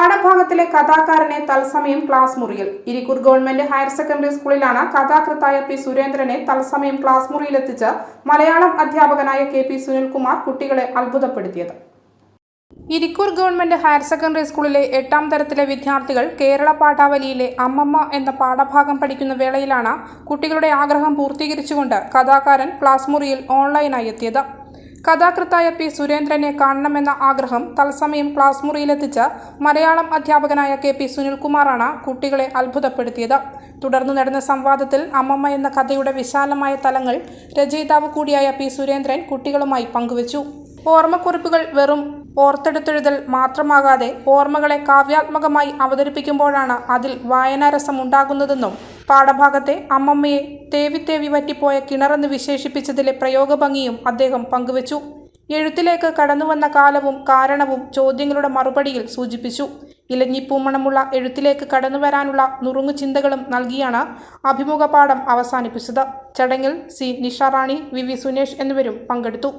പാഠഭാഗത്തിലെ കഥാകാരനെ തത്സമയം ക്ലാസ് മുറിയിൽ. Irikkur government higher secondary സ്കൂളിലാണ് കഥാകൃത്തായ പി സുരേന്ദ്രനെ തത്സമയം ക്ലാസ് മുറിയിലെത്തിച്ച് മലയാളം അധ്യാപകനായ കെ പി സുനിൽകുമാർ കുട്ടികളെ അത്ഭുതപ്പെടുത്തിയത്. ഇരിക്കൂർ ഗവൺമെന്റ് ഹയർ സെക്കൻഡറി സ്കൂളിലെ എട്ടാം തരത്തിലെ വിദ്യാർത്ഥികൾ കേരള പാഠാവലിയിലെ അമ്മമ്മ എന്ന പാഠഭാഗം പഠിക്കുന്ന വേളയിലാണ് കുട്ടികളുടെ ആഗ്രഹം പൂർത്തീകരിച്ചുകൊണ്ട് കഥാകാരൻ ക്ലാസ് മുറിയിൽ ഓൺലൈനായി എത്തിയത്. കഥാകൃത്തായ പി സുരേന്ദ്രനെ കാണണമെന്ന ആഗ്രഹം തത്സമയം ക്ലാസ് മുറിയിലെത്തിച്ച മലയാളം അധ്യാപകനായ കെ പി സുനിൽകുമാറാണ് കുട്ടികളെ അത്ഭുതപ്പെടുത്തിയത്. തുടർന്ന് നടന്ന സംവാദത്തിൽ അമ്മമ്മ എന്ന കഥയുടെ വിശാലമായ തലങ്ങൾ രചയിതാവ് കൂടിയായ പി സുരേന്ദ്രൻ കുട്ടികളുമായി പങ്കുവച്ചു. ഓർമ്മക്കുറിപ്പുകൾ വെറും ഓർത്തെടുത്തെഴുതൽ മാത്രമാകാതെ ഓർമ്മകളെ കാവ്യാത്മകമായി അവതരിപ്പിക്കുമ്പോഴാണ് അതിൽ വായനാരസം ഉണ്ടാകുന്നതെന്നും പാഠഭാഗത്തെ അമ്മമ്മയെ തേവി തേവി വറ്റിപ്പോയ കിണറെന്ന് വിശേഷിപ്പിച്ചതിലെ പ്രയോഗഭംഗിയും അദ്ദേഹം പങ്കുവച്ചു. എഴുത്തിലേക്ക് കടന്നുവന്ന കാലവും കാരണവും ചോദ്യങ്ങളുടെ മറുപടിയിൽ സൂചിപ്പിച്ചു. ഇലഞ്ഞിപ്പൂമണമുള്ള എഴുത്തിലേക്ക് കടന്നുവരാനുള്ള നുറുങ്ങു ചിന്തകളും നൽകിയാണ് അഭിമുഖ പാഠം അവസാനിപ്പിച്ചത്. ചടങ്ങിൽ C Nisharani V V Sunesh എന്നിവരും പങ്കെടുത്തു.